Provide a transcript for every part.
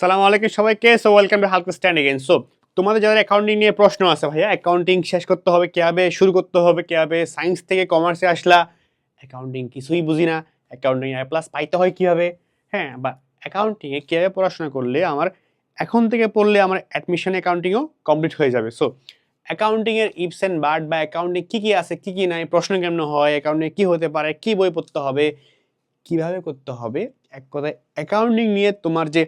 সালামু আলাইকুম সবাইকে। সো ওয়েলকাম টু হালকা স্ট্যান্ড এগেন সো তোমাদের যাদের অ্যাকাউন্টিং নিয়ে প্রশ্ন আছে ভাইয়া অ্যাকাউন্টিং শেষ করতে হবে, কীভাবে শুরু করতে হবে, কীভাবে সায়েন্স থেকে কমার্সে আসলা অ্যাকাউন্টিং কিছুই বুঝি না। অ্যাকাউন্টিং এ প্লাস পাইতে হয় কীভাবে? হ্যাঁ বা অ্যাকাউন্টিংয়ে কীভাবে পড়াশোনা করলে আমার, এখন থেকে পড়লে আমার অ্যাডমিশন অ্যাকাউন্টিংও কমপ্লিট হয়ে যাবে। সো অ্যাকাউন্টিংয়ের ইপস অ্যান্ড বার্ড বা অ্যাকাউন্টিং কী কী আছে, কী কী নাই, প্রশ্ন কেমন হয় অ্যাকাউন্টিং কী হতে পারে, কী বই পড়তে হবে, কীভাবে করতে হবে, এক কথায় অ্যাকাউন্টিং নিয়ে তোমার যে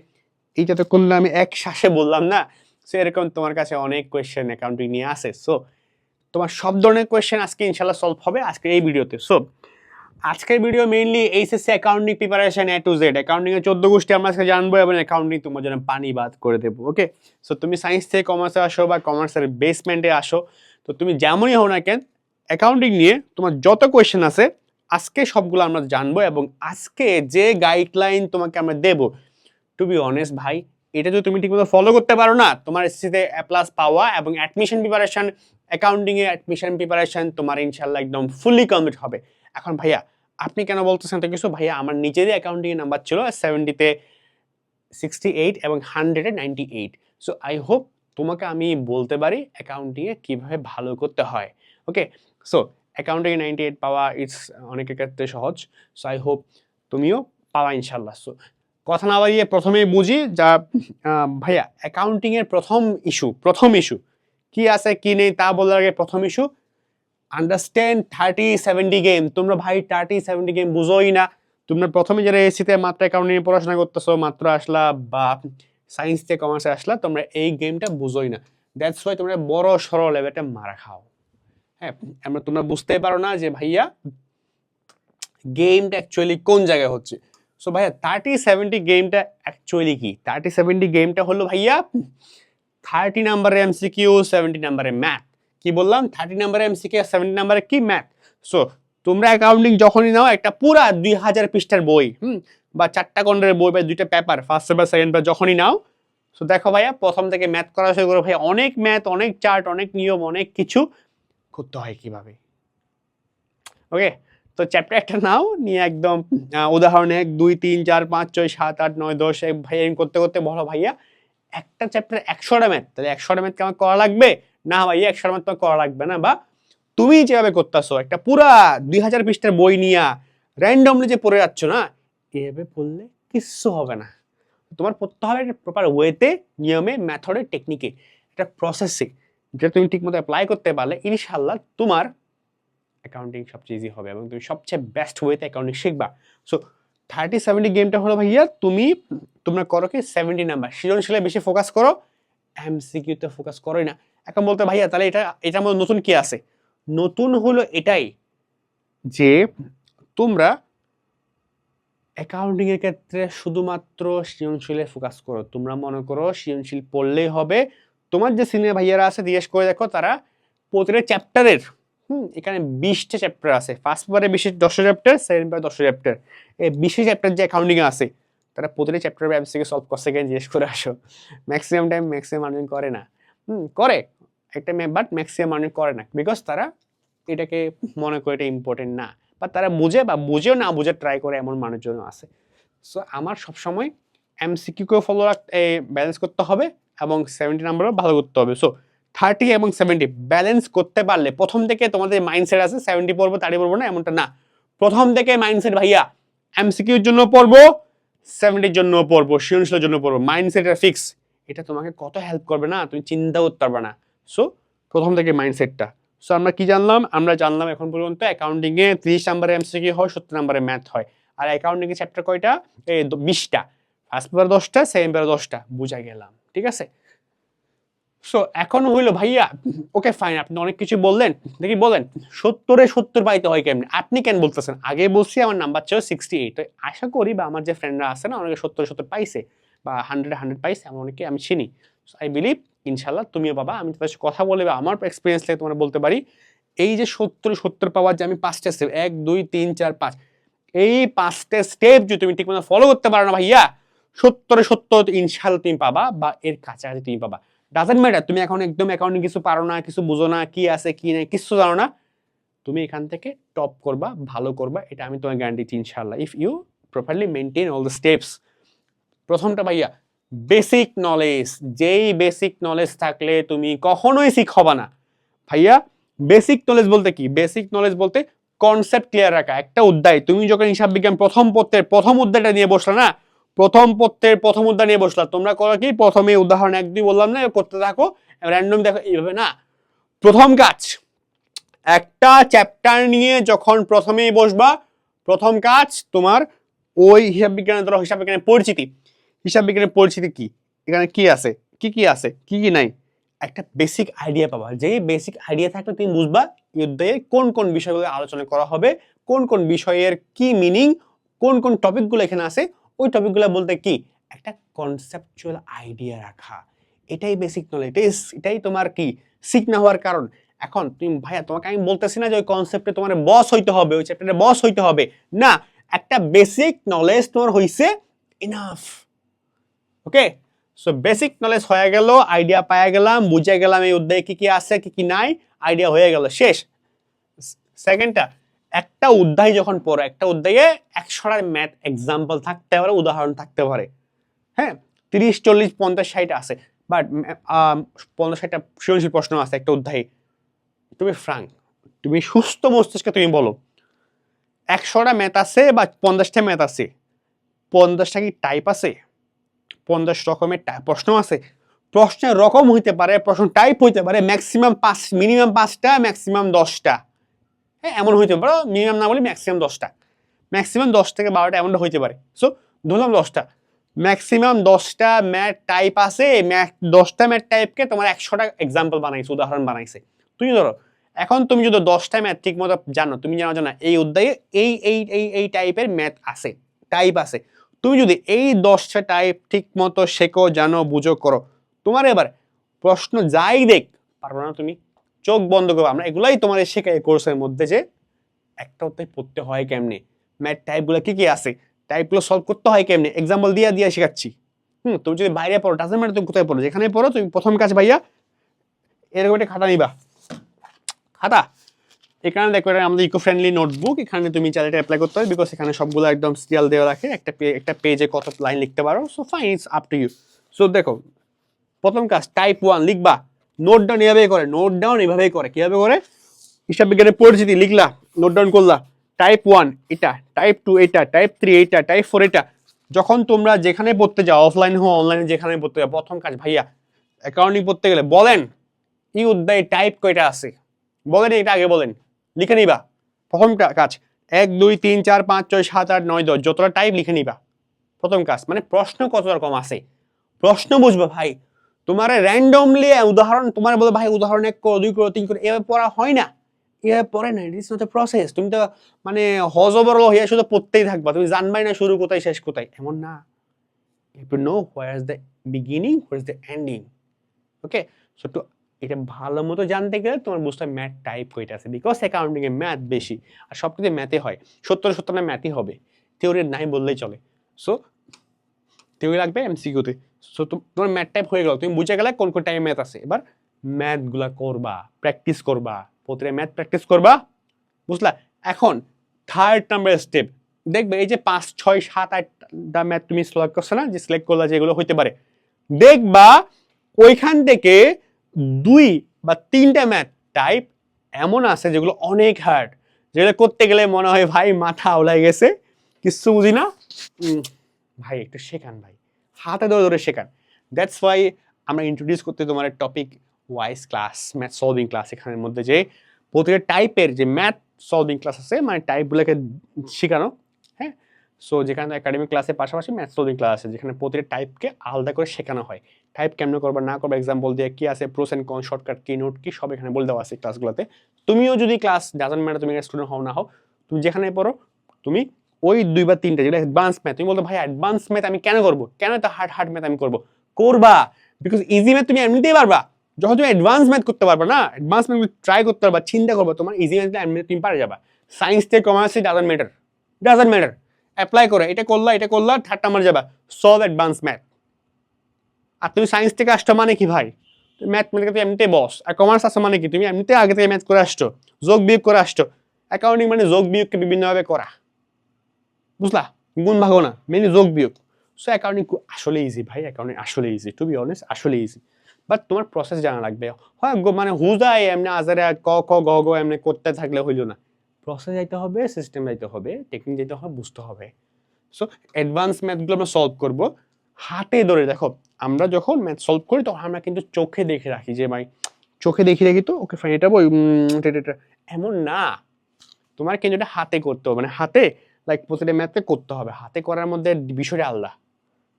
এইটা তো করলে আমি এক শ্বাসে বললাম না। সো এরকম তোমার কাছে অনেক কোয়েশ্চেন অ্যাকাউন্টিং নিয়ে আসে। সো তোমার সব ধরনের কোয়েশ্চেন আজকে ইনশাল্লাহ সলভ হবে আজকে এই ভিডিওতে। সো আজকের video mainly HSC accounting preparation A to Z accounting এর চোদ্দ গোষ্ঠী আমরা আজকে জানব এবং অ্যাকাউন্টিং তোমার জন্য পানি বাদ করে দেবো ওকে সো তুমি সায়েন্স থেকে কমার্সে আসো বা কমার্সের বেসমেন্টে আসো, তো তুমি যেমনই হও না কেন অ্যাকাউন্টিং নিয়ে তোমার যত কোয়েশ্চেন আছে, আজকে সবগুলো আমরা জানব এবং আজকে যে গাইডলাইন তোমাকে আমরা দেবো টু বি অনেস্ট ভাই, এটা যদি তুমি ঠিকমতো ফলো করতে পারো না, তোমার এসএসসিতে এ প্লাস পাওয়া এবং অ্যাডমিশন প্রিপারেশন অ্যাকাউন্টিংয়ে অ্যাডমিশন প্রিপারেশন তোমার ইনশাল্লাহ একদম ফুললি কমপ্লিট হবে। এখন ভাইয়া, আপনি কেন বলতেছেন তো কিছু? ভাইয়া, আমার নিজেরই অ্যাকাউন্টিংয়ের নাম্বার ছিল সেভেন্টিতে সিক্সটি এইট এবং হান্ড্রেডে ninety eight so I hope তোমাকে আমি বলতে পারি অ্যাকাউন্টিংয়ে কীভাবে ভালো করতে হয়। ওকে সো অ্যাকাউন্টিংয়ে নাইনটি এইট পাওয়া ইটস অনেকের ক্ষেত্রে সহজ। সো আই হোপ তুমিও পাওয়া ইনশাল্লাহ সো কথা না বাড়িয়ে প্রথমেই বুঝি যা ভাইয়া অ্যাকাউন্টিংয়ের প্রথম ইস্যু প্রথম ইস্যু কি আছে, কি নেই, তা বলার আগে প্রথম issue understand thirty seventy game তোমরা ভাই থার্টি সেভেন্টি গেম বুঝোই না। তোমরা প্রথমে যারা এসিতে মাত্র অ্যাকাউন্টিং পড়াশোনা করতেছো, মাত্র আসলা বা সায়েন্স থেকে কমার্সে আসলা, তোমরা এই গেমটা বুঝোই না। দ্যাটস ওয়াই তোমরা বড় সরল লেভেলটা মারা খাও। হ্যাঁ আমরা তোমরা বুঝতে পারো না যে ভাইয়া গেমটা অ্যাকচুয়ালি কোন জায়গায় হচ্ছে। সো ভাইয়া থার্টি সেভেন্টি গেমটা অ্যাকচুয়ালি কি? থার্টি সেভেন্টি গেমটা হলো ভাইয়া থার্টি নাম্বারে এমসিকিউ সেভেন্টি নাম্বারে ম্যাথ কি বললাম? থার্টি নাম্বারে এমসিকিউ সেভেন্টি নাম্বারে কি ম্যাথ সো তোমরা অ্যাকাউন্টিং যখনই নাও, একটা পুরা দুই হাজার পৃষ্ঠার বই, হুম? বা চারটা কন্ডের বই বা দুইটা paper first paper second paper যখনই নাও। সো দেখো ভাইয়া, প্রথম থেকে ম্যাথ করা শুরু করো ভাই অনেক ম্যাথ অনেক চার্ট অনেক নিয়ম, অনেক কিছু করতে হয় কীভাবে? ওকে তো চ্যাপ্টার একটা নাও, নিয়ে একদম উদাহরণ এক, দুই, তিন, চার, পাঁচ, ছয়, সাত, আট, নয়, দশ এক ভাই এরকম করতে করতে, বলো ভাইয়া, একটা চ্যাপ্টার একশোটা ম্যাথ তাহলে একশোটা ম্যাথ আমার করা লাগবে? না ভাইয়া, একশোটা ম্যাথ তোমার করা লাগবে না, বা তুমি যেভাবে করতেছো, একটা পুরা দুই হাজার পৃষ্ঠার বই নিয়া র্যান্ডমলি যে পড়ে যাচ্ছ না, এভাবে পড়লে কিচ্ছু হবে না। তোমার পড়তে হবে একটা প্রপার ওয়েতে নিয়মে মেথডে টেকনিকে একটা প্রসেসে যেটা তুমি ঠিকমতো অ্যাপ্লাই করতে পারলে ইনশাল্লাহ তোমার অ্যাকাউন্টিং সবচেয়ে ইজি হবে এবং তুমি সবচেয়ে বেস্ট ওয়েতে অ্যাকাউন্টিং শিখবা। সো থার্টি সেভেন্টি গেমটা হলো ভাইয়া, তুমি, তোমরা করো কি সেভেন্টি নাম্বার সৃজনশীলে বেশি ফোকাস করো এমসিকিউতে ফোকাস করোই না। এখন বলতে ভাইয়া, তাহলে এটা এটার মধ্যে নতুন কি আছে? নতুন হলো এটাই যে, তোমরা অ্যাকাউন্টিং এর ক্ষেত্রে শুধুমাত্র সৃজনশীলে ফোকাস করো। তোমরা মনে করো, সৃজনশীল পড়লেই হবে। তোমার যে সিনিয়র ভাইয়ারা আছে, জিজ্ঞেস করে দেখো, তারা প্রতিটা চ্যাপ্টারের হুম, এখানে বিশটা চ্যাপ্টার আছে। ফার্স্ট পেপারে বিশেষ দশটা চ্যাপ্টার সেকেন্ড পেপারে দশটা চ্যাপ্টার এই বিশেষ চ্যাপ্টার যে অ্যাকাউন্টিং আছে, তারা প্রতিটা চ্যাপ্টার এমসিকে সলভ করছে কিনা? জিজ্ঞেস করে আসো। ম্যাক্সিমাম টাইম ম্যাক্সিমাম মানুষ করে না। হুম, করে একটা বাট ম্যাক্সিমাম মানুষ করে না। বিকজ তারা এটাকে মনে করে এটা ইম্পর্টেন্ট না। বা তারা বুঝে বা বুঝেও না বুঝে ট্রাই করে এমন মানুষজন আছে। সো আমার সবসময় এমসিকিউকেও ফলো রাখতে ব্যালেন্স করতে হবে এবং সেভেন্টি নাম্বারও ভালো করতে হবে। সো থার্টি এবং সেভেন্টি ব্যালেন্স করতে পারলে, প্রথম থেকে তোমাদের মাইন্ডসেট আছে সেভেন্টি পড়ব তাড়ি পড়ব না, এমনটা না। প্রথম থেকে মাইন্ডসেট ভাইয়া এমসিকিউর জন্য পড়ব সেভেন্টির জন্য পড়ব সৃজনশীলের জন্য পড়ব। মাইন্ডসেটটা ফিক্স এটা তোমাকে কত হেল্প করবে না, তুমি চিন্তা করতে পারবে না। সো প্রথম থেকে মাইন্ডসেটটা সো আমরা কি জানলাম? আমরা জানলাম এখন পর্যন্ত অ্যাকাউন্টিংয়ে তিরিশ নাম্বারে এমসিকিউ হয়, সত্তর নাম্বারে ম্যাথ হয়। আর অ্যাকাউন্টিংয়ে চ্যাপ্টার কয়টা? এই বিশটা। ফার্স্ট পেপার দশটা সেকেন্ড পেপার দশটা। বুঝা গেলাম। ঠিক আছে? সো এখন হইল, ভাইয়া ওকে ফাইন আপনি অনেক কিছু বললেন। দেখি, বলেন, সত্তরে সত্তর পাইতে হয় কেমনি? আপনি কেন বলতেছেন? আগে বলছি, আমার নাম্বার ছিল সিক্সটি এইট আশা করি বা আমার যে ফ্রেন্ডরা আছে না, অনেকে সত্তর সত্তর পাইছে বা হান্ড্রেড হান্ড্রেড পাইছে, এমন অনেকে আমি চিনি। আই বিলিভ ইনশাল্লাহ তুমিও বাবা আমি তোমার কথা বলে বা আমার এক্সপিরিয়েন্স থেকে তোমার বলতে পারি, এই যে সত্তর সত্তর পাওয়ার যে আমি পাঁচটা স্টেপ এক, দুই, তিন, চার, পাঁচ, এই পাঁচটা স্টেপ যদি তুমি ঠিক মতো ফলো করতে পারো না, ভাইয়া, সত্তরে সত্তর ইনশাল্লাহ তুমি পাবা বা এর কাছাকাছি তুমি পাবা। ডাজেন্ট ম্যাটার তুমি এখন একদম অ্যাকাউন্টিং কিছু পারো না, কিছু বুঝো না, কি আছে, কি নেই কিছু জানো না। তুমি এখান থেকে টপ করবা, ভালো করবা, এটা আমি তোমার গ্যারান্টি দিচ্ছি ইনশাল্লাহ if you properly maintain all the steps প্রথমটা ভাইয়া বেসিক নলেজ যেই বেসিক নলেজ থাকলে তুমি কখনোই শিখ হবা না। ভাইয়া বেসিক নলেজ বলতে কি? বেসিক নলেজ বলতে কনসেপ্ট ক্লিয়ার রাখা, একটা অধ্যায়। তুমি যখন হিসাব বিজ্ঞান প্রথম পত্রের প্রথম অধ্যায়টা নিয়ে বসলা না প্রথম পত্রের প্রথম অধ্যায় নিয়ে বসলা তোমরা করো কি? প্রথমে উদাহরণ এক, দুই বললাম না, করতে থাকো। র্যান্ডম দেখো, এইভাবে না? প্রথম কাজ, একটা চ্যাপ্টার নিয়ে যখন প্রথমেই বসবা, প্রথম কাজ তোমার ওই হিসাব বিজ্ঞানের ধরো, হিসাব বিজ্ঞানের পরিচিতি। হিসাব বিজ্ঞানের পরিচিতি কি? এখানে কি আছে? কি কি আছে? কি কি নাই? একটা বেসিক আইডিয়া পাবা। যেই বেসিক আইডিয়া থাকলে তুমি বুঝবা অধ্যায়ে কোন কোন বিষয়গুলো আলোচনা করা হবে, কোন কোন বিষয়ের কি মিনিং কোন কোন টপিকগুলো এখানে আছে। ওই টপিকগুলো বলতে কি? একটা কনসেপচুয়াল আইডিয়া রাখা। এটাই বেসিক নলেজ এটাই এটাই তোমার কি? শিখ না হওয়ার কারণ। এখন তুমি ভাইয়া, তোমাকে আমি বলতেছি না যে ওই কনসেপ্টে তোমার বস হইতে হবে, ওই চ্যাপ্টারে বস হইতে হবে। না, একটা বেসিক নলেজ তোমার হইছে enough okay? So basic knowledge হয়ে গেল আইডিয়া পাওয়া গেলাম বুঝে গেলাম এই অধ্যায়ে কি কি আছে, কি কি নাই আইডিয়া হয়ে গেল। শেষ। সেকেন্ডটা একটা অধ্যায় যখন পড়ো, একটা অধ্যায়ে একশোটার ম্যাথ এক্সাম্পল থাকতে পারে, উদাহরণ থাকতে পারে। হ্যাঁ? তিরিশ, চল্লিশ, পঞ্চাশ, ষাট আছে। বাট পঞ্চাশ, ষাটটা সৃজনশীল প্রশ্ন আছে একটা অধ্যায়ে। তুমি ফ্রাঙ্ক তুমি সুস্থ মস্তিষ্কে তুমি বলো। একশোটা ম্যাথ আছে বা পঞ্চাশটা ম্যাথ আছে। পঞ্চাশটা কি টাইপ আছে? পঞ্চাশ রকমের প্রশ্ন আছে। প্রশ্নের রকম হইতে পারে, প্রশ্ন টাইপ হইতে পারে ম্যাক্সিমাম পাঁচ মিনিমাম পাঁচটা ম্যাক্সিমাম দশটা। হ্যাঁ এমন হইতে পারে। মিনিমাম না বলি ম্যাক্সিমাম দশটা। ম্যাক্সিমাম দশ থেকে বারোটা এমনটা হইতে পারে। সো ধরলাম দশটা। ম্যাক্সিমাম দশটা ম্যাট টাইপ আছে ম্যাথ দশটা ম্যাট টাইপকে তোমার একশোটা এক্সাম্পল বানাইছে, উদাহরণ বানাইছে। তুমি ধরো, এখন তুমি যদি দশটা ম্যাথ ঠিক মতো জানো, তুমি জানো জানা এই অধ্যায়ে এই এই এই এই টাইপের ম্যাথ আছে টাইপ আছে। তুমি যদি এই দশটা টাইপ ঠিক মতো শেখো, জানো, বুঝো, করো, তোমার এবার প্রশ্ন যাই দেখ, পারব না তুমি। চোখ বন্ধ করব। আমরা এগুলাই তোমার শেখাই কোর্সের মধ্যে যে একটা অধ্যায় পড়তে হয় কেমনে? ম্যাথ টাইপগুলো কী কী আছে? টাইপগুলো সলভ করতে হয় কেমনে? এক্সাম্পল দিয়ে দিয়ে শেখাচ্ছি। হুম, তুমি যদি বাইরে পড়ো ডাজেন্ট ম্যাটার তুমি কোথায় পড়ো, যেখানে পড়ো, তুমি প্রথম কাজ ভাইয়া এরকম একটা খাতা নিবা। খাতা? এখানে দেখো, এটা আমাদের ইকো ফ্রেন্ডলি নোটবুক এখানে তুমি চাইলে অ্যাপ্লাই করতে হবে বিকজ এখানে সবগুলো একদম সিরিয়াল দেওয়া রাখে, একটা একটা পেজে কত লাইন লিখতে পারো so fine it's up to you so দেখো, প্রথম কাজ টাইপ ওয়ান লিখবা। নোট ডাউন এভাবেই করে নোট ডাউন এভাবেই করে, কীভাবে করে? হিসাব বিজ্ঞানের পরিচিতি লিখলা নোট ডাউন করলা। টাইপ ওয়ান এটা টাইপ টু এটা টাইপ থ্রি এটা টাইপ ফোর এটা। যখন তোমরা যেখানে পড়তে যাও অফলাইন হোক অনলাইনে যেখানে পড়তে যাও, প্রথম কাজ ভাইয়া অ্যাকাউন্টিং পড়তে গেলে বলেন এই অধ্যায়ে টাইপ কয়টা আছে? বলেন এটা আগে বলেন, লিখে নিবা। প্রথম কাজ, এক, দুই, তিন, চার, পাঁচ, ছয়, সাত, আট, নয়, দশ, যতটা টাইপ লিখে নিবা। প্রথম কাজ মানে প্রশ্ন কত রকম আছে? প্রশ্ন বুঝবে ভাই তোমার র্যান্ডমলি উদাহরণ, তোমার বলে, ভাই, উদাহরণ এক করো দুই করো, তিন করো, এভাবে পড়া হয় না। এভাবে পড়ে না ইট ইস নট এ প্রসেস তুমি তো মানে হজবর হইয়া শুধু পড়তেই থাকবা। তুমি জানবাই না শুরু কোথায়, শেষ কোথায়। এমন না। You to know where is the beginning where is the ending okay so to এটা ভালো মতো জানতে গেলে তোমার বুঝতে ম্যাথ টাইপ কয়টা আছে। বিকজ অ্যাকাউন্টিংয়ে ম্যাথ বেশি, আর সব কিছু ম্যাথে হয়। সত্তর সত্তর না ম্যাথই হবে। থিওরি নাই বললেই চলে। সো থিওরি লাগবে এমসিকিউতে সো তোমার ম্যাথ টাইপ হয়ে গেল, তুমি বুঝে গেলে কোন কোন টাইমে ম্যাথ আছে। এবার ম্যাথগুলা করবা প্র্যাকটিস করবা, প্রতিটা ম্যাথ প্র্যাকটিস করবা, বুঝলা? এখন থার্ড নাম্বার স্টেপ দেখবে এই যে পাঁচ, ছয়, সাত আটটা ম্যাথ তুমি সিলেক্ট করছ না, যে সিলেক্ট করলা যেগুলো হইতে পারে, দেখবা ওইখান থেকে দুই বা তিনটা ম্যাথ টাইপ এমন আছে যেগুলো অনেক হার্ড যেগুলো করতে গেলে মনে হয়, ভাই, মাথা ওলাই গেছে। কিচ্ছু বুঝি না ভাই, একটু শেখান, ভাই। হাতে ধরে ধরে শেখান। দ্যাটস ওয়াই আমরা ইন্ট্রোডিউস করতে তোমার topic wise class math solving class এখানের মধ্যে যে প্রতিটা টাইপের যে ম্যাথ সলভিং ক্লাস আছে মানে টাইপগুলোকে শেখানো হ্যাঁ? সো যেখানে একাডেমিক ক্লাসের পাশাপাশি ম্যাথ সলভিং ক্লাস আছে, যেখানে প্রতিটা টাইপকে আলাদা করে শেখানো হয়। টাইপ কেমন করবা, না করবা এক্সাম্পল দিয়ে কি আছে প্রোস অ্যান্ড কন শর্টকাট কী নোট কী, সব এখানে বলে দেওয়া আছে ক্লাসগুলোতে তুমিও যদি ক্লাস ডাজন ম্যাটার তুমি স্টুডেন্ট হও, না হও, তুমি যেখানে পড়ো, তুমি ওই দুই বা তিনটা যেটা অ্যাডভান্স ম্যাথ তুমি বলতো, ভাই অ্যাডভান্স ম্যাথ আমি কেন করব? কেন তো হার্ড হার্ড ম্যাথ আমি করব? করবা বিকজ ইজি ম্যাথ তুমি এমনিতেই পারবা। যখন তুমি অ্যাডভান্স ম্যাথ করতে পারবা না অ্যাডভান্স ম্যাথ ট্রাই করতে পারবা, চিন্তা করবা, তোমার ইজি ম্যাথ এমনিতে তুমি পারে যাবা। সায়েন্স থেকে commerce doesn't matter doesn't matter apply করে, এটা করলা এটা করলা থার্ড নাম্বার যাবা। সলভ অ্যাডভান্স ম্যাথ আর তুমি সায়েন্স থেকে আসছো মানে কি ভাই? ম্যাথ মানে তুমি এমনিতে বস আর কমার্স আসছো মানে কি? তুমি এমনিতে আগে থেকে ম্যাথ করে আসছো, যোগ বিয়োগ করে আসছো। অ্যাকাউন্টিং মানে যোগ বিয়োগকে বিভিন্নভাবে করা। বুঝলা? গুণ ভাগো না মেনলি যোগ বিয়োগ। সো অ্যাকাউন্টিং আসলে ইজি ভাই অ্যাকাউন্টিং আসলে ইজি টু বি অনেস্ট আসলে ইজি বাট তোমার প্রসেস জানা লাগবে। হয় মানে হুজাই এমনি আজারে ক ক, গ গ, এমনি করতে থাকলে হইল না। প্রসেস যাইতে হবে সিস্টেম যাইতে হবে টেকনিক যাইতে হবে, বুঝতে হবে। সো অ্যাডভান্স ম্যাথগুলো আমরা সলভ করব। হাতে ধরে দেখো, আমরা যখন ম্যাথ সলভ করি, তখন আমরা কিন্তু চোখে দেখে রাখি যে, ভাই, চোখে দেখি রাখি তো ওকে ফাইন এটা বই। এমন না। তোমার কিন্তু এটা হাতে করতে হবে মানে হাতে লাইক প্রতিটা ম্যাথে করতে হবে। হাতে করার মধ্যে বিষয়টা আলাদা।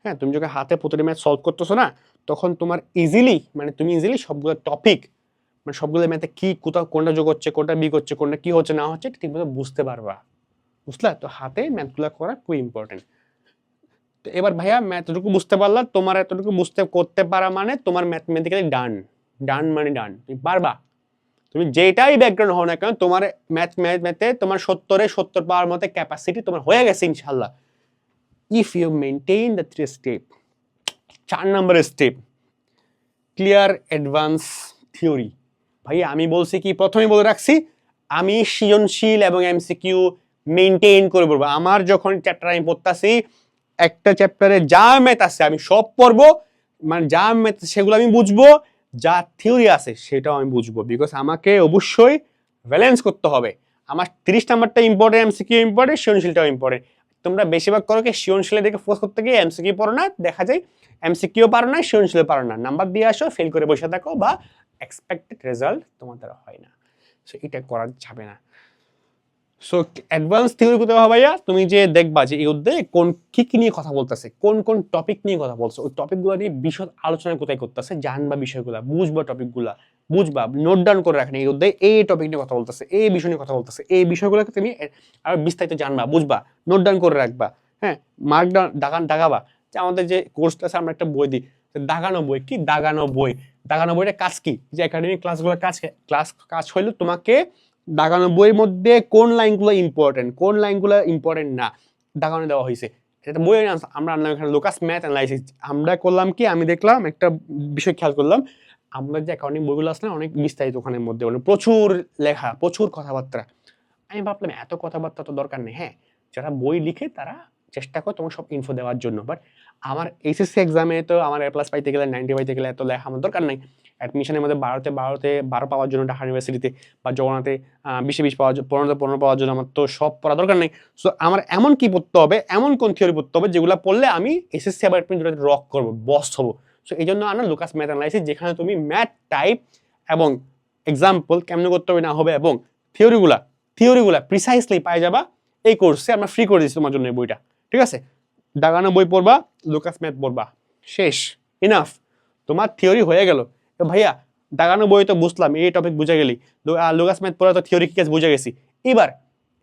হ্যাঁ তুমি যখন হাতে প্রতিটা ম্যাথ সলভ করতেছো না, তখন তোমার ইজিলি মানে তুমি ইজিলি সবগুলো টপিক মানে সবগুলো ম্যাথে কি কোথাও কোনটা যোগ হচ্ছে, কোনটা বিগ হচ্ছে, কোনটা কি হচ্ছে, না হচ্ছে ঠিকমতো বুঝতে পারবা। বুঝলা? তো হাতে ম্যাথগুলো করা খুব ইম্পর্টেন্ট তো এবার ভাইয়া ম্যাথটুকু বুঝতে পারলা, তোমার এতটুকু বুঝতে, করতে পারা মানে তোমার ম্যাথমেটিক্যালি ডান ডান মানে ডান তুমি পারবা। তুমি যেটাই ব্যাকগ্রাউন্ড হও না কেন, তোমার ম্যাথ ম্যাথ ম্যাথে তোমার সত্তরে, সত্তর পাওয়ার মতো ক্যাপাসিটি তোমার হয়ে গেছে ইনশাল্লাহ if you maintain the three step চার নম্বরের স্টেপ ক্লিয়ার অ্যাডভান্স থিওরি ভাই, আমি বলছি কি? প্রথমে বলে রাখছি, আমি সৃজনশীল এবং এমসিকিউ মেনটেন করে পড়ব আমার যখন চ্যাপ্টার আমি পড়তাছি, একটা চ্যাপ্টারে যা ম্যাথ আছে আমি সব পড়ব মানে যা ম্যাথ সেগুলো আমি বুঝব যা থিওরি আছে সেটাও আমি বুঝব বিকজ আমাকে অবশ্যই ব্যালেন্স করতে হবে। আমার তিরিশ নাম্বারটা ইম্পর্টেন্ট এমসিকিউ ইম্পর্টেন্ট সৃজনশীলটাও ইম্পর্টেন্ট তোমরা বেশিরভাগ করো কি সৃজনশীলের দিকে ফোকাস করতে গিয়ে এমসিকিউ পড়ো না, দেখা যায় এমসিকিউ পারো না সৃজনশীল পারো না। নাম্বার দিয়ে আসো ফেল করে বসে থাকো বা এক্সপেক্টেড রেজাল্ট তোমাদের হয় না। সো এটা করা যাবে না। সো অ্যাডভান্স থিওরি কোথাও ভাইয়া? তুমি যে দেখবা যে এই অধ্যায়ে কোন কি কি নিয়ে কথা বলতেছে, কোন কোন টপিক নিয়ে কথা বলছে, ওই টপিকগুলো নিয়ে বিশদ আলোচনা কোথায় করতেছে, জানবা বিষয়গুলো, বুঝবা টপিকগুলো বুঝবা নোট ডাউন করে রাখেন এই অধ্যায়ে এই টপিক নিয়ে কথা বলতেছে, এই বিষয় নিয়ে কথা বলতেছে, এই বিষয়গুলোকে তুমি আরও বিস্তারিত জানবা, বুঝবা নোট ডাউন করে রাখবা হ্যাঁ মার্ক ডাউন দাগান, দাগাবা। যে আমাদের যে কোর্সটা আছে, আমরা একটা বই দিই দাগানো বই, কি দাগানো বই? দাগানো বইটা কাজ কি? যে একাডেমিক ক্লাসগুলো কাজ ক্লাস কাজ হইল তোমাকে দাগানো বইয়ের মধ্যে কোন লাইনগুলো ইম্পর্টেন্ট কোন লাইনগুলো ইম্পর্টেন্ট না দাগানো দেওয়া হয়েছে। এটা বই আমরা আনলাম এখানে লোকাস ম্যাথ অ্যানালাইসিস আমরা করলাম কি? আমি দেখলাম একটা বিষয় খেয়াল করলাম। আমরা যে অ্যাকাউন্টিং বইগুলো আসলে অনেক বিস্তারিত ওখানের মধ্যে মানে প্রচুর লেখা, প্রচুর কথাবার্তা। আমি ভাবলাম, এত কথাবার্তা তো দরকার নেই। হ্যাঁ যারা বই লিখে তারা চেষ্টা করে তোমার সব ইনফো দেওয়ার জন্য। বাট আমার এইচএসসি এক্সামে তো আমার এ প্লাস পাইতে গেলে নাইনটি পাইতে গেলে এত লেখা আমার দরকার নাই। অ্যাডমিশনের মধ্যে বারোতে বারোতে বারো পাওয়ার জন্য ঢাকা ইউনিভার্সিটিতে বা জগন্নাথে বিশে বিশ পাওয়ার পনেরোতে পনেরো পাওয়ার জন্য আমার তো সব পড়া দরকার নেই। সো আমার এমন কি পড়তে হবে, এমন কোন থিওরি পড়তে হবে যেগুলো পড়লে আমি এসএসসি আবার রক করব বস হব। সো এই জন্য আনা লুকাস ম্যাথ অ্যানালাইসিস যেখানে তুমি ম্যাথ টাইপ এবং এক্সাম্পল কেমন করতে হবে না হবে এবং থিওরিগুলা থিওরিগুলা প্রিসাইসলি পাই যাবা এই কোর্সে আমরা ফ্রি করে দিচ্ছি তোমার জন্য এই বইটা। ঠিক আছে? দাগানো বই পড়বা লুকাস ম্যাথ পড়বা। শেষ। ইনাফ তোমার থিওরি হয়ে গেল। তো ভাইয়া, দাগানো বই তো বুঝলাম, এই টপিক বুঝে গেলি। লুকাস ম্যাথ পড়া তো থিওরি কেস বুঝে গেছি। এবার,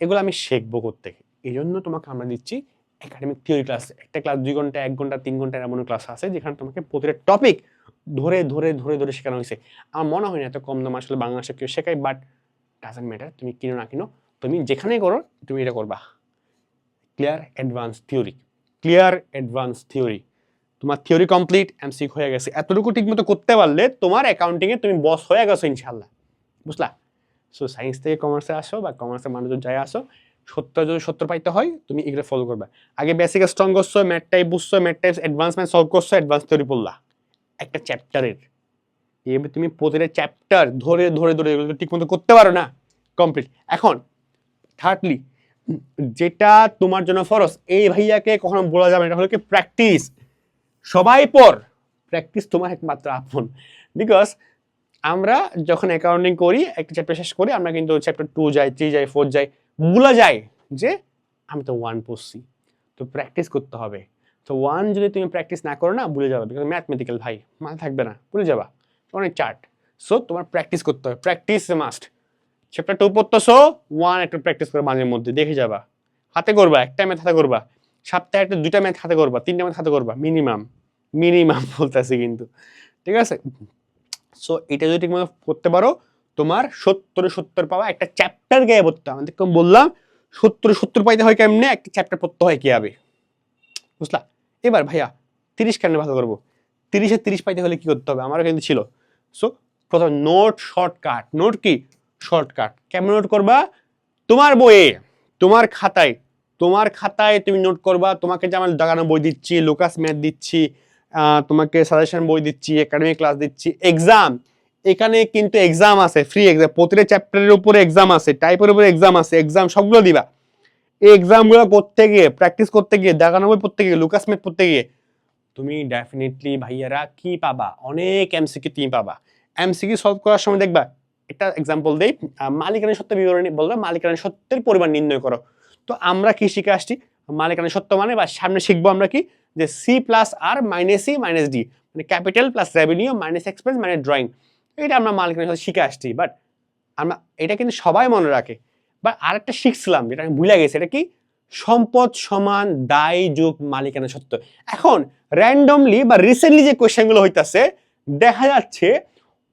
এগুলো আমি শিখব থেকে এই জন্য তোমাকে আমরা দিচ্ছি একাডেমিক থিওরি ক্লাস একটা ক্লাস দুই ঘণ্টা, এক ঘণ্টা, তিন ঘণ্টা এমন ক্লাস আছে যেখানে তোমাকে প্রতিটা টপিক ধরে ধরে ধরে ধরে শেখানো হয়েছে। আমার মনে হয় না এত কম দাম আসলে বাংলাদেশে কেউ শেখায় বাট ডাজেন্ট ম্যাটার তুমি কিনো না কিনো, তুমি যেখানেই করো, তুমি এটা করবা। Clear advance theory clear advance theory তোমার থিওরি কমপ্লিট এমসিক হয়ে গেছে। এতটুকু ঠিকমতো করতে পারলে তোমার অ্যাকাউন্টিংয়ে তুমি বস হয়ে গেছো ইনশাল্লাহ বুঝলা? সো সায়েন্স থেকে কমার্সে আসো বা কমার্সের মানুষজন যাই আসো, সত্য যদি সত্য পাইতে হয়, তুমি এগুলো ফলো করবে। আগে বেসিক স্ট্রং করছ ম্যাট টাইপ বুঝছ ম্যাট টাইপ অ্যাডভান্সমেন্ট সলভ করছ অ্যাডভান্স থিওরি পড়লা। একটা চ্যাপ্টারের এবার তুমি প্রতিটা চ্যাপ্টার ধরে ধরে ধরে এগুলো ঠিকমতো করতে পারো না। কমপ্লিট এখন থার্ডলি যেটা তোমার জন্য ফরস এই ভাইয়াকে কখনো বলা যাবে না, এটা হলো কি প্র্যাকটিস সবাই পর। প্র্যাকটিস তোমার একমাত্র আপন। বিকজ আমরা যখন অ্যাকাউন্টিং করি, একটা চ্যাপ্টার শেষ করি, আমরা কিন্তু চ্যাপ্টার টু যাই থ্রি যাই ফোর যাই ভুলা যায় যে আমি তো ওয়ান পড়ছি। তো প্র্যাকটিস করতে হবে। তো ওয়ান যদি তুমি প্র্যাকটিস না করো না, ভুলে যাবে। বিকজ ম্যাথমেটিক্যাল ভাই, মাথা থাকবে না, ভুলে যাবা। অনেক চার্ট সো তোমার প্র্যাকটিস করতে হবে। প্র্যাকটিস মাস্ট চ্যাপ্টার টু পড়তেছো ওয়ান একটু প্র্যাকটিস করে মাঝে মধ্যে, দেখে যাবা। হাতে করবা একটা ম্যাথ হাতে করবা। সপ্তাহে একটা, দুইটা ম্যাচ হাতে করবা, তিনটা ম্যাচ হাতে করবা মিনিমাম মিনিমাম বলতেছি কিন্তু। ঠিক আছে? সো এটা যদি ঠিকমতো করতে পারো, তোমার সত্তরে সত্তর পাওয়া একটা চ্যাপ্টার গায়ে পড়তে হবে। আমাদের বললাম, সত্তরে সত্তর পাইতে হয় কেমনে? একটা চ্যাপ্টার পড়তে হয় কীভাবে? বুঝলা? এবার ভাইয়া, তিরিশ কেন ভালো করব? তিরিশে তিরিশ পাইতে হলে কি করতে হবে? আমারও কিন্তু ছিল। সো প্রথম নোট শর্টকাট নোট কি? শর্টকাট কেমন নোট করবা? তোমার বইয়ে, তোমার খাতায় তোমার খাতায় তুমি নোট করবা তোমাকে যে আমার দাগানো বই দিচ্ছি লোকাস ম্যাথ দিচ্ছি তোমাকে সাজেশন বই দিচ্ছি একাডেমিক ক্লাস দিচ্ছি এক্সাম এখানে কিন্তু এক্সাম আছে ফ্রি এক্সাম প্রতিটা চ্যাপ্টারের উপরে এক্সাম আছে টাইপের উপরে এক্সাম আছে এক্সাম সবগুলো দিবা। এই এক্সামগুলো করতে গিয়ে প্র্যাকটিস করতে গিয়ে দাগানো বই পড়তে গিয়ে লোকাস ম্যাথ পড়তে গিয়ে তুমি ডেফিনেটলি ভাইয়ারা কি পাবা? অনেক এমসিকিউ তুমি পাবা। এমসিকিউ সলভ করার সময় দেখবা একটা এক্সাম্পল দেই আহ, মালিকানা সত্য বিবরণী বলবে মালিকানা সত্যের পরিমাণ নির্ণয় করো। তো আমরা কি শিখে আসছি? মালিকানা সত্য মানে বা সামনে শিখব আমরা কি? যে C plus R minus C minus D মানে capital plus revenue minus expense মানে ড্রয়িং এটা আমরা মালিকানার সাথে শিখে আসছি বাট আমরা, এটা কিন্তু সবাই মনে রাখে। বাট আরেকটা শিখছিলাম, যেটা আমি ভুলে গেছি, এটা কি? সম্পদ সমান দায় যুগ মালিকানা সত্য। এখন র্যান্ডমলি বা রিসেন্টলি যে কোয়েশ্চেনগুলো হইতাছে, দেখা যাচ্ছে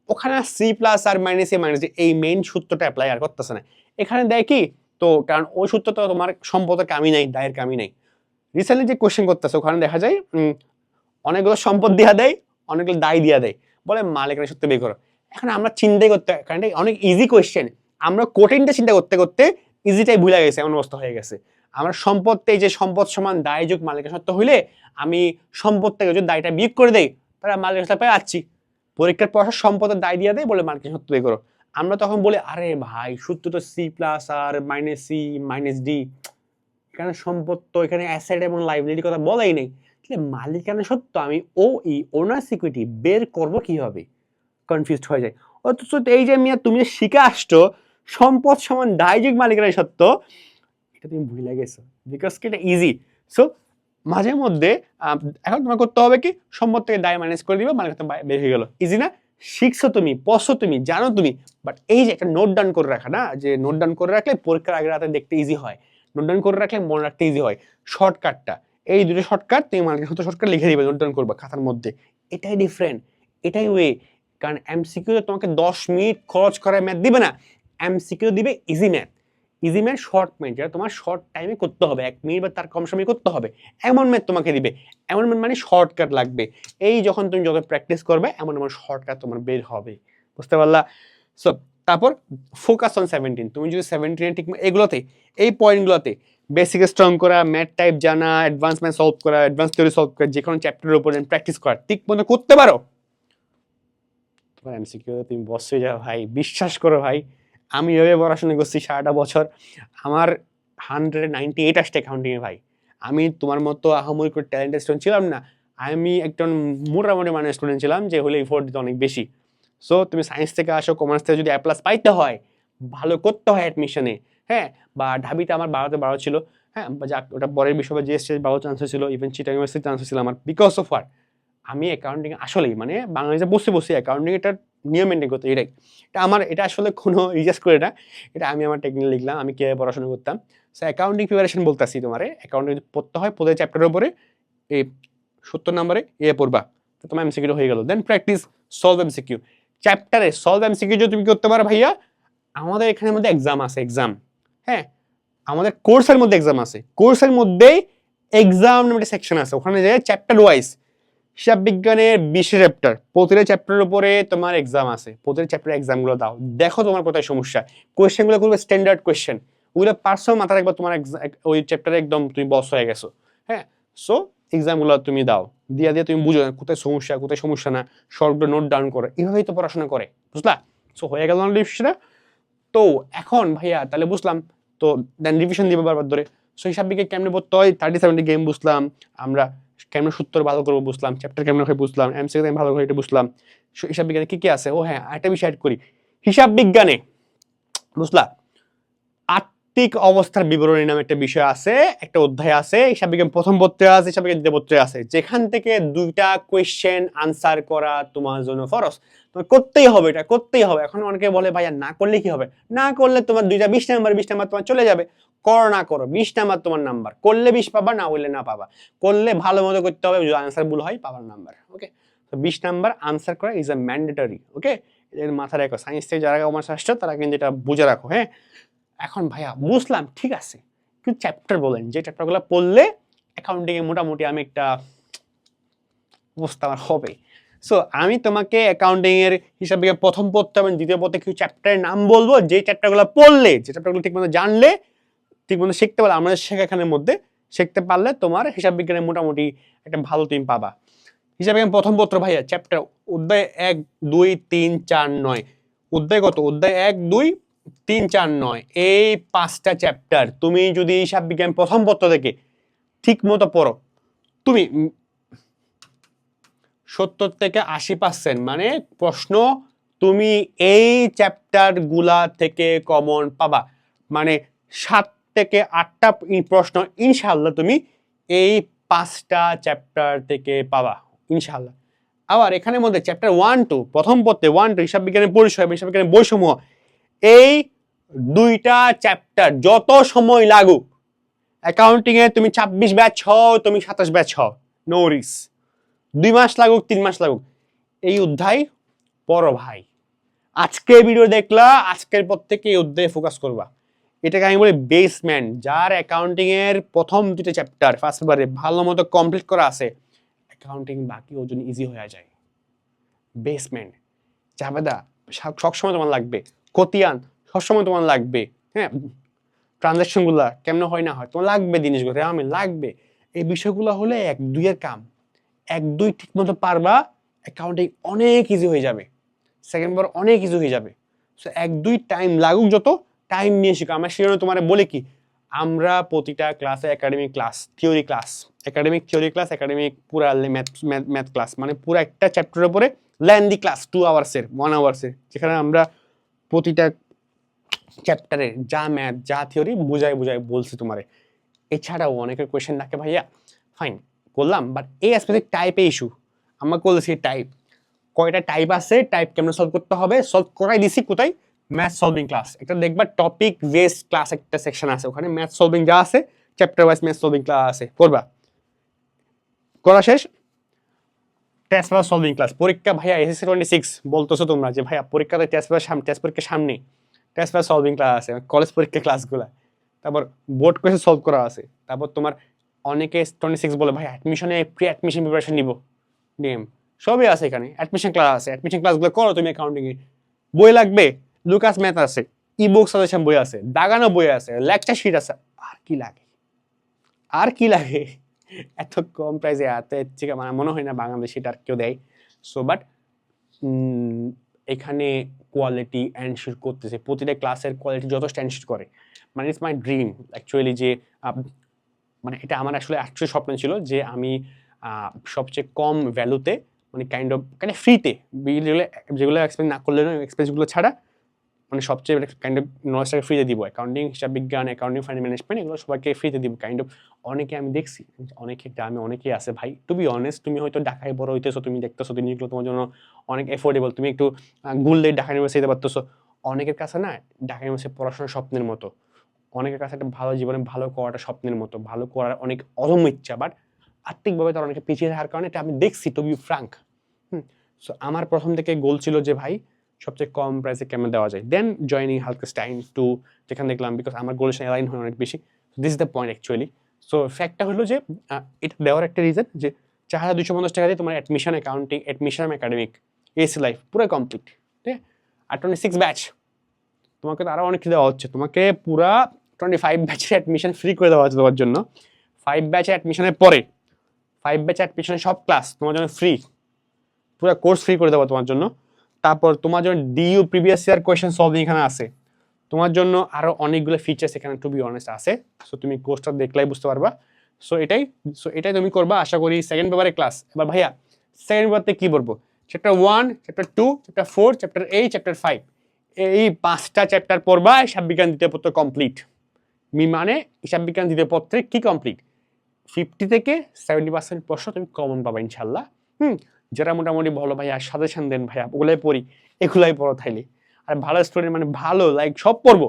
ওখানে C plus R minus A minus এই মেইন সূত্রটা অ্যাপ্লাই আর করতেছে না। এখানে দেয় কি? তো কারণ ওই সূত্র তো তোমার সম্পদের কামি নাই, দায়ের কামি নাই। রিসেন্টলি যে কোয়েশ্চেন করতেছে, ওখানে দেখা যায় অনেকগুলো সম্পদ দিয়া দেয়, অনেকগুলো দায় দিয়া দেয়। বলে মালিকানা সত্য বের করো এখন আমরা চিন্তাই করতে, কারণ অনেক ইজি কোয়েশ্চেন আমরা কঠিনটা চিন্তা করতে করতে ইজিটাই ভুলে গেছে, এমন অবস্থা হয়ে গেছে। আমার সম্পদতে যে সম্পদ সমান দায় যোগ মালিকের সত্য হইলে, আমি সম্পদ থেকে যদি দায়টা বিয়োগ করে দেই, তাহলে মালিকানা সত্য পেয়ে যাচ্ছি পরীক্ষার পর সম্পদের দায় দিয়ে দেয় বলে মালিকানা সত্য বের করো আমরা তখন বলি, আরে ভাই, সূত্র তো C plus R minus C minus D এখানে সম্পদ তো এখানে অ্যাসেট এবং লাইবিলিটির কথা বলাই নেই। তাহলে মালিকানা সত্য? আমি ও ই ওনার সিকিউরিটি বের করব কীভাবে? কনফিউজড হয়ে যায়। অথচ এই যে মিয়া, তুমি শিখে আসছো, সম্পদ সমান দায়যুগ মালিকানা সত্য, এটা তুমি ভুলে গেছো। বিকজ কি? এটা ইজি সো মাঝে মধ্যে এখন তোমার করতে হবে কি? সম্পদ থেকে দায় ম্যানেজ করে দিবে মালিকানা বের হয়ে গেল। ইজি না? শিখছো তুমি, পড়ছো তুমি, জানো তুমি বাট এই যে একটা নোট ডাউন করে রাখা না, যে নোট ডাউন করে রাখলে পরীক্ষার আগে রাতে দেখতে ইজি হয়। নোট ডাউন করে রাখলে মনে রাখতে ইজি হয়। শর্টকাটটা এই দুটো শর্টকাট তুমি মার্কেট হতো শর্টকাট লিখে দিবে নোট ডাউন করবে খাতার মধ্যে। এটাই ডিফারেন্ট এটাই ওয়ে কারণ এমসিকিউ তোমাকে দশ মিনিট খরচ করে ম্যাথ দিবে না। এমসিকিউ দিবে easy math easy math short math যেটা তোমার শর্ট টাইমে করতে হবে, এক মিনিট বা তার কম সময় করতে হবে। এমন ম্যাথ তোমাকে দিবে। এমন ম্যাথ মানে শর্টকাট লাগবে। এই যখন তুমি যত প্র্যাকটিস করবে, এমন এমন শর্টকাট তোমার বের হবে। বুঝতে পারলা? সো তারপর ফোকাস অন সেভেন্টিন তুমি যদি সেভেন্টিনে ঠিক এগুলোতে, এই পয়েন্টগুলোতে বেসিক স্ট্রং করা ম্যাথ টাইপ জানা অ্যাডভান্স ম্যাথ সলভ করা অ্যাডভান্স থিওরি সলভ করা যে কোনো চ্যাপ্টারের উপরে প্র্যাকটিস করা, ঠিক মতো করতে পারো? তোমার এমসিকিউ তুমি বসে যাও, ভাই। বিশ্বাস করো, ভাই। আমি এভাবে পড়াশোনা করছি সারাটা বছর, আমার হান্ড্রেড নাইনটি এইট আসছে অ্যাকাউন্টিংয়ে ভাই। আমি তোমার মতো আহামরি করে ট্যালেন্টেড স্টুডেন্ট ছিলাম না, আমি একজন মোটামুটি মানে স্টুডেন্ট ছিলাম, যে হলে এফোর্ট দিতে অনেক বেশি। সো তুমি সায়েন্স থেকে আসো কমার্স থেকে যদি অ্যাপ্লাস পাইতে হয়, ভালো করতে হয় অ্যাডমিশনে হ্যাঁ? বা ঢাবিতে আমার বারোতে বারো ছিল হ্যাঁ? যাক, ওটা পরের বিষয়ে যে এসছে বারো চান্স ছিল ইভেন চিটা ইউনিভার্সিটি চান্স ছিল আমার বিকজ অফ আর আমি অ্যাকাউন্টিং আসলেই মানে বাংলাদেশে বসে বসে অ্যাকাউন্টিং এটার নিয়ম মেনটেন করতে এটাই। এটা আমার, এটা আসলে কোনো রিজার্চ করে না। এটা আমি আমার টেকনিক লিখলাম, আমি কীভাবে পড়াশোনা করতাম। সো অ্যাকাউন্টিং প্রিপারেশন বলতেছি তোমার। অ্যাকাউন্টিং পড়তে হয় প্রতি চ্যাপ্টারের উপরে এই সত্তর নম্বরে এ পড়বা। তো তোমার এমসিকিউ হয়ে গেল। দেন প্র্যাকটিস সলভ এমসিকিউ চ্যাপ্টারে সলভ এমসিকিউ যদি তুমি করতে পারো ভাইয়া, আমাদের এখানের মধ্যে এক্সাম আছে এক্সাম হ্যাঁ? আমাদের কোর্সের মধ্যে এক্সাম আছে। কোর্সের মধ্যেই এক্সাম নামে একটা সেকশন আছে। ওখানে যে চ্যাপ্টার ওয়াইজ হিসাব বিজ্ঞানের বিশে চ্যাপ্টার প্রতিটা চ্যাপ্টারের উপরে তোমার এক্সাম আছে। প্রতিটা চ্যাপ্টার এক্সামগুলো দাও। দেখো তোমার কোথায় সমস্যা। কোয়েশ্চেনগুলো করবে স্ট্যান্ডার্ড কোয়েশ্চেন ওগুলো পার্সোনাল মাথা রাখবা তোমার ওই চ্যাপ্টারে একদম তুমি বস হয়ে গেছো। হ্যাঁ? সো এক্সামগুলো তুমি দাও। দিয়া দিয়ে তুমি বুঝো কোথায় সমস্যা কোথায় সমস্যা না। শর্টগুলো নোট ডাউন করো। এভাবেই তো পড়াশোনা করে। বুঝলা? সো হয়ে গেল না বিষয়টা তো, এখন ভাইয়া, তাহলে বুঝলাম। তো দেন রিভিশন দিবে বারবার ধরে। সো হিসাব বিজ্ঞান কেমনে পড়তে হয়? থার্টি সেভেন্টি গেম বুঝলাম। আমরা কেমন সূত্র ভালো করব বুঝলাম চ্যাপ্টার কেমন হয় বুঝলাম এমসিকে আমি ভালো করে এটা বুঝলাম। হিসাব বিজ্ঞানে কি কি আছে? ও হ্যাঁ একটা বিষয় অ্যাড করি। হিসাব বিজ্ঞানে, বুঝলা? আত্মিক অবস্থার বিবরণী নামে একটা বিষয় আছে, একটা অধ্যায় আছে, হিসাব বিজ্ঞান প্রথম পত্রে আছে, হিসাব বিজ্ঞান দ্বিতীয় পত্রে আছে। যেখান থেকে দুইটা কোয়েশ্চেন আনসার করা তোমার জন্য ফরস তোমার করতেই হবে এটা, করতেই হবে। এখন অনেকে বলে, ভাইয়া, না করলে কি হবে? না করলে তোমার দুইটা বিশ নাম্বার বিশ নাম্বার তোমার চলে যাবে। করো না করো বিশ নাম্বার তোমার নাম্বার করলে বিশ পাবা, না করলে না পাবা। করলে ভালো মতো করতে হবে, যদি আনসার ভুল হয়, পাবার নাম্বার ওকে তো বিশ নাম্বার আনসার করা ইজ আ ম্যান্ডেটরি ওকে এর মাথায় রাখো সায়েন্স থেকে যারা কমার্স আসছো, তারা কিন্তু এটা বুঝে রাখো হ্যাঁ? এখন ভাইয়া, বুঝলাম, ঠিক আছে। কিন্তু চ্যাপ্টার বলেন, যে চ্যাপ্টারগুলো পড়লে অ্যাকাউন্টিংয়ে মোটামুটি আমি একটা অবস্থা আমার হবে। সো আমি তোমাকে অ্যাকাউন্টিং এর হিসাবে প্রথম পড়তে হবে, দ্বিতীয় পড়তে কিছু চ্যাপ্টারের নাম বলব যে চ্যাপ্টারগুলো পড়লে, যে চ্যাপ্টারগুলো ঠিক মতো জানলে ঠিক মতো শিখতে পারলে, আমাদের শেখাখানের মধ্যে শিখতে পারলে তোমার হিসাব বিজ্ঞানে মোটামুটি একটা ভালো তুমি পাবা। হিসাব বিজ্ঞান প্রথম পত্র ভাইয়া চ্যাপ্টার অধ্যায় এক, দুই, তিন, চার, নয়। অধ্যায় কত? অধ্যায় এক, দুই, তিন, চার, নয়। এই পাঁচটা চ্যাপ্টার তুমি যদি হিসাব বিজ্ঞান প্রথম পত্র থেকে ঠিক মতো পড়ো, তুমি সত্তর থেকে আশি পার্সেন্ট মানে প্রশ্ন তুমি এই চ্যাপ্টারগুলা থেকে কমন পাবা। মানে সাত থেকে আটটা প্রশ্ন ইনশাল্লাহ তুমি এই পাঁচটা চ্যাপ্টার থেকে পাবা ইনশাল্লাহ আবার এখানের মধ্যে চ্যাপ্টার ওয়ান টু প্রথম পত্রে ওয়ান টু হিসাব বিজ্ঞানের পরিচয় হিসাব বিজ্ঞানের বৈষম্য। এই দুইটা চ্যাপ্টার যত সময় লাগুক অ্যাকাউন্টিং এ তুমি ছাব্বিশ ব্যাচ হও, তুমি সাতাশ ব্যাচ হও নো রিস দুই মাস লাগুক, তিন মাস লাগুক। এই অধ্যায় পর ভাই। আজকে ভিডিও দেখলা, আজকের পর থেকে এই অধ্যায়ে ফোকাস করবা। এটাকে আমি বলি বেসমেন্ট যার অ্যাকাউন্টিং এর প্রথম দুটো চ্যাপ্টার ফার্স্ট বারে ভালো মতো কমপ্লিট করা আছে। অ্যাকাউন্টিং বাকি ওজন ইজি হয়ে যায়। বেসমেন্ট জাবেদা, সব- সবসময় তোমার লাগবে। খতিয়ান, সবসময় তোমার লাগবে। হ্যাঁ? ট্রানজাকশনগুলো কেমন হয় না হয়, তোমার লাগবে জিনিসগুলো আমি লাগবে। এই বিষয়গুলো হলে এক দুইয়ের কাম। এক দুই ঠিক মতো পারবা অ্যাকাউন্টিং অনেক ইজি হয়ে যাবে। সেকেন্ড বার অনেক ইজি হয়ে যাবে। সো এক দুই টাইম লাগুক যত টাইম নিয়ে শিখো আমার সেজন্য তোমার বলে কি, আমরা প্রতিটা ক্লাসে academic class theory class academic theory class academic পুরা ম্যাথ ম্যাথ ক্লাস মানে পুরো একটা চ্যাপ্টারের উপরে ল্যান্ডি ক্লাস টু আওয়ার্সের ওয়ান আওয়ার্সের যেখানে আমরা প্রতিটা চ্যাপ্টারে যা ম্যাথ যা থিওরি বুঝাই বুঝাই বলছি তোমারে। এছাড়াও অনেকের কোয়েশ্চেন থাকে, ভাইয়া ফাইন করলাম বাট এই স্পেসিফিক টাইপে ইস্যু আমরা করছি টাইপ কয়টা টাইপ আছে টাইপ কেমন সলভ করতে হবে সলভ করাই দিছি, কোথায়? ম্যাথ সলভিং ক্লাস একটা দেখবা টপিক বেসড ক্লাস একটা সেকশন আছে, ওখানে ম্যাথ সলভিং যা আছে chapter wise math solving class আছে করবা করা শেষ। টেস্ট পেপার সলভিং ক্লাস পরীক্ষা ভাইয়া এসএসসি টোয়েন্টি সিক্স বলতেছো তোমরা যে, ভাইয়া, পরীক্ষাতে টেস্ট পেপার সামনে টেস্ট পরীক্ষার সামনে টেস্ট পেপার সলভিং ক্লাস আছে কলেজ পরীক্ষা ক্লাসগুলো তারপর বোর্ড কোয়েশ্চেন সলভ করা আছে। তারপর তোমার অনেকে টোয়েন্টি সিক্স বলে ভাই অ্যাডমিশনে প্রি অ্যাডমিশন প্রিপারেশন নিব নিয়ম সবই আছে এখানে অ্যাডমিশন ক্লাস আছে অ্যাডমিশন ক্লাসগুলো করো তুমি অ্যাকাউন্টিংয়ে বই লাগবে? লুকাস ম্যাথ আছে ই বুক সাজেশন বই আছে, দাগানো বই আছে, লেকচার শিট আছে। আর কি লাগে? আর কি লাগে? এত কম প্রাইসে এত এর থেকে আমার মনে হয় না বাংলাদেশে এটা আর কেউ দেয়। সো বাট এখানে কোয়ালিটি এনশিওর করতেছে। প্রতিটা ক্লাসের কোয়ালিটি যথেষ্ট এনশিওর করে। মানে ইটস মাই ড্রিম অ্যাকচুয়ালি যে মানে এটা আমার আসলে অ্যাকচুয়ালি স্বপ্ন ছিল যে আমি সবচেয়ে কম ভ্যালুতে মানে কাইন্ড অফ মানে ফ্রিতে যেগুলো যেগুলো এক্সপেন্স না করলে এক্সপেন্সগুলো ছাড়া মানে সবচেয়ে কাইন্ড অফ নলেজটাকে ফ্রিতে দিব। অ্যাকাউন্টিং হিসাব বিজ্ঞান অ্যাকাউন্টিং ফাইন্যান্স ম্যানেজমেন্ট এগুলো সবাইকে ফ্রিতে দিব। কাইন্ড অফ অনেকে আমি দেখছি, অনেকে গ্রামে অনেকেই আছে। ভাই টু বি অনেস্ট তুমি হয়তো ঢাকায় বড় হইতেছো, তুমি দেখতেছো জিনিসগুলো তোমার জন্য অনেক এফোর্ডেবল তুমি একটু গুল গুললে ঢাকা ইউনিভার্সিটি যেতে পারতেছো। অনেকের কাছে না, ঢাকা ইউনিভার্সিটি পড়াশোনার স্বপ্নের মতো। অনেকের কাছে একটা ভালো জীবনে ভালো করাটা স্বপ্নের মতো। ভালো করার অনেক অদম্য ইচ্ছা বাট আর্থিকভাবে তারা অনেকে পিছিয়ে থাকার কারণে এটা আমি দেখছি to be frank hmm so আমার প্রথম থেকে গোল ছিল যে, ভাই সবচেয়ে কম প্রাইসে কেমন দেওয়া যায়? দেন জয়নিং হালকেস্টাইন টু যেখানে দেখলাম বিকজ আমার গোলের সাথে অ্যালাইন হয় অনেক বেশি। This the point actually so ফ্যাক্টটা হলো যে এটা দেওয়ার একটা রিজন যে, চার হাজার দুশো পঞ্চাশ টাকা দিয়ে তোমার admission accounting admission academic AC life পুরো কমপ্লিট ঠিক আর টোয়েন্টি সিক্স ব্যাচ তোমাকে তো আরও অনেক কিছু দেওয়া হচ্ছে। তোমাকে পুরা টোয়েন্টি ফাইভ ব্যাচের অ্যাডমিশন ফ্রি করে দেওয়া হচ্ছে তোমার জন্য। ফাইভ ব্যাচের অ্যাডমিশনের পরে ফাইভ ব্যাচের অ্যাডমিশনের সব ক্লাস তোমার জন্য ফ্রি পুরো কোর্স ফ্রি করে দেওয়া তোমার জন্য। তারপর তোমার জন্য DU previous year question solving এখানে আছে। তোমার জন্য আরও অনেকগুলো ফিচার্স এখানে টু বি অনেস্ট আছে। সো তুমি কোর্সটা দেখলেই বুঝতে পারবা। সো এটাই সো এটাই তুমি করবা, আশা করি সেকেন্ড পেপারে ক্লাস এবার ভাইয়া সেকেন্ড পেপারতে কী বলব? Chapter one chapter two chapter four chapter eight chapter five এই পাঁচটা চ্যাপ্টার পড়বা, হিসাব বিজ্ঞান দ্বিতীয় পত্র কমপ্লিট মি মানে হিসাব বিজ্ঞান দ্বিতীয় পত্রে কি কমপ্লিট ফিফটি থেকে সেভেন্টি পার্সেন্ট প্রশ্ন তুমি কমন পাবা, ইনশাল্লাহ। হুম যেটা মোটামুটি ভালো ভাইয়া সাজেশন দেন ভাইয়া, ওগুলাই পড়ি, এগুলাই পড়ো তাইলে। আর ভালো স্টুডেন্ট মানে ভালো লাইক সব পড়ব।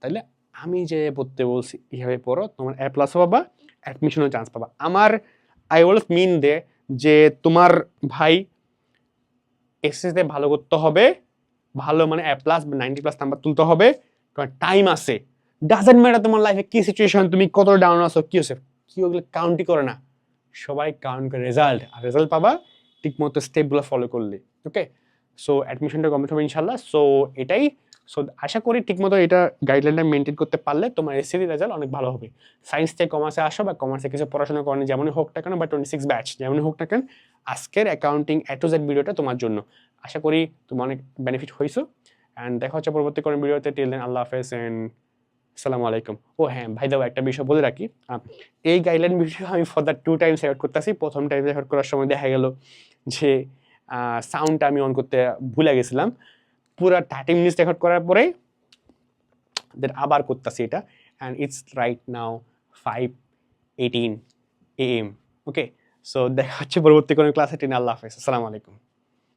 তাইলে আমি যে পড়তে বলছি, এইভাবে পড়ো, তোমার এ প্লাসও পাবা অ্যাডমিশনের চান্স পাবা। আমার আই অলস মিন দে যে তোমার ভাই এসএসতে ভালো করতে হবে, ভালো মানে এ প্লাস বা নাইনটি প্লাস নাম্বার তুলতে হবে, তোমার টাইম আছে। ডাজেন্ট ম্যাটার তোমার লাইফে কি সিচুয়েশন তুমি কত ডাউন আছো, কি হচ্ছে কি ওগুলো কাউন্টই করে না। সবাই কাউন্ট করে রেজাল্ট আর রেজাল্ট পাবা ঠিক মতো স্টেপগুলো ফলো করলে ওকে সো অ্যাডমিশনটা কমপ্লিট হবে ইনশাল্লাহ সো এটাই সো আশা করি ঠিকমতো এটা গাইডলাইনটা মেনটেন করতে পারলে তোমার এসসির রেজাল্ট অনেক ভালো হবে। সায়েন্স থেকে কমার্সে আসো বা কমার্সে কিছু পড়াশোনা করেন যেমনই হোক না কেন, বা টোয়েন্টি সিক্স ব্যাচ যেমনই হোক না কেন, আজকের অ্যাকাউন্টিং এ টু জেড ভিডিওটা তোমার জন্য। আশা করি তুমি অনেক বেনিফিট হয়েছো অ্যান্ড দেখা হচ্ছে পরবর্তী কোনো ভিডিওতে টিল দেন আল্লাহ হাফেজ অ্যান্ড আসসালামু আলাইকুম। ও হ্যাঁ ভাই দাও একটা বিষয় বলে রাখি। এই গাইডলাইন ভিডিও আমি for the two times record করতেছি। প্রথম টাইম রেকর্ড করার সময় দেখা গেল যে সাউন্ডটা আমি অন করতে ভুলে গেছিলাম। পুরো থার্টি মিনিটস রেকর্ড করার পরে দেন আবার করতেছি এটা। And it's right now five eighteen A M okay so দেখা হচ্ছে পরবর্তী কোনো ক্লাসে টেন আল্লাহ হাফেজ। আসসালামু আলাইকুম।